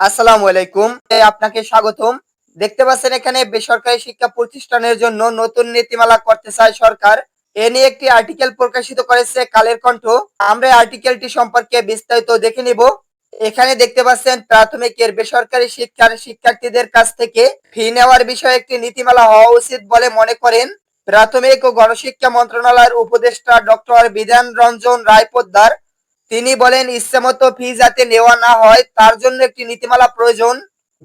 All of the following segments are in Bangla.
আসসালামু আলাইকুম। আপনাকে স্বাগতম। দেখতে পাচ্ছেন এখানে বেসরকারি শিক্ষা প্রতিষ্ঠানের জন্য নতুন নীতিমালা করতে চায় সরকার। এ নিয়ে একটি আর্টিকেল প্রকাশিত করেছে কালের কণ্ঠ। আমরা আর্টিকেলটি সম্পর্কে বিস্তারিত দেখে নিব। এখানে দেখতে পাচ্ছেন প্রাথমিকের বেসরকারি শিক্ষার শিক্ষার্থীদের কাছ থেকে ফি নেওয়ার বিষয়ে একটি নীতিমালা হওয়া উচিত বলে মনে করেন প্রাথমিক ও গণশিক্ষা মন্ত্রণালয়ের উপদেষ্টা ডক্টর বিধান রঞ্জন রায় পোদ্দার তিনি বলেন ইচ্ছামতো ফি যাতে নেওয়া না হয়, তার জন্য একটি নীতিমালা প্রয়োজন।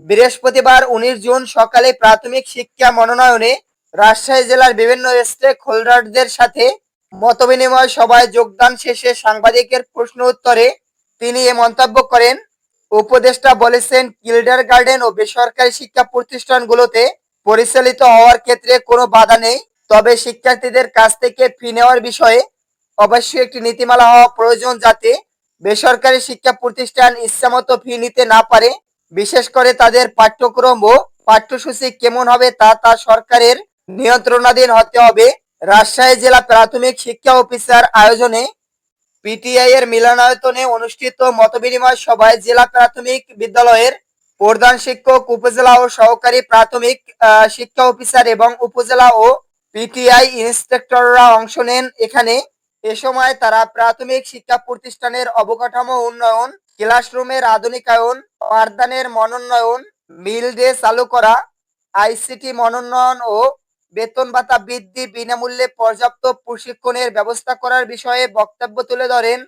বৃহস্পতিবার উনিশ জুন সকালে প্রাথমিক শিক্ষা মনোনয়নে রাজশাহী জেলার বিভিন্ন স্টেক হোল্ডারদের সাথে মতবিনিময় সভায় যোগদান শেষে সাংবাদিকের প্রশ্ন উত্তরে তিনি এ মন্তব্য করেন, উপদেষ্টা বলেছেন, কিল্ডার গার্ডেন ও বেসরকারি শিক্ষা প্রতিষ্ঠানগুলোতে পরিচালিত হওয়ার ক্ষেত্রে কোনো বাধা নেই। তবে শিক্ষার্থীদের কাছ থেকে ফি নেওয়ার বিষয়ে অবশ্যই একটি নীতিমালা হওয়া প্রয়োজন যাতে বেসরকারি শিক্ষা প্রতিষ্ঠান ইচ্ছামতো ফি নিতে না পারে। বিশেষ করে তাদের পাঠ্যক্রম ও পাঠ্যসূচি কেমন হবে তা তা সরকারের নিয়ন্ত্রণাধীন হতে হবে। রাজশাহী জেলা প্রাথমিক শিক্ষা অফিসার আয়োজনে পিটিআই এর মিলনায়তনে অনুষ্ঠিত মতবিনিময় সভায় জেলা প্রাথমিক বিদ্যালয়ের প্রধান শিক্ষক, উপজেলা ও সহকারী প্রাথমিক শিক্ষা অফিসার এবং উপজেলা ও পিটিআই ইন্সপেক্টররা অংশ নেন। এখানে এ সময় তারা প্রাথমিক শিক্ষা প্রতিষ্ঠানের অবকাঠামো উন্নয়ন, ক্লাসরুমের আধুনিকায়ন, পাঠদানের মনোন্নয়ন মিল ডে চালু করা, আইসিটি মনোন্নয়ন ও বেতন ভাতা বৃদ্ধি বিনামূল্যে পর্যাপ্ত প্রশিক্ষণের ব্যবস্থা করার বিষয়ে বক্তব্য তুলে ধরেন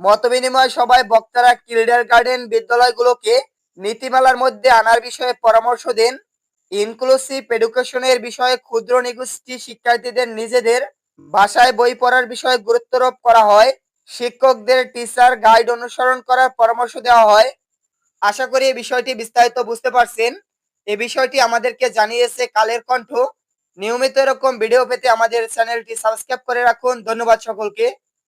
মতবিনিময় সভায় বক্তারা কিল্ডার গার্ডেন বিদ্যালয়গুলোকে নীতিমালার মধ্যে আনার বিষয়ে পরামর্শ দেন। ইনক্লুসিভ এডুকেশনের বিষয়ে ক্ষুদ্র নিগোষ্ঠী শিক্ষার্থীদের নিজেদের ভাষায় বই পড়ার বিষয়ে গুরুত্বরোপ করা হয়। শিক্ষকদের টিচার গাইড অনুসরণ করার পরামর্শ দেওয়া হয়। আশা করি এই বিষয়টি বিস্তারিত বুঝতে পারছেন। এই বিষয়টি আমাদেরকে জানিয়েছে কালের কণ্ঠ। নিয়মিত এরকম ভিডিও পেতে আমাদের চ্যানেলটি সাবস্ক্রাইব করে রাখুন। ধন্যবাদ সকলকে।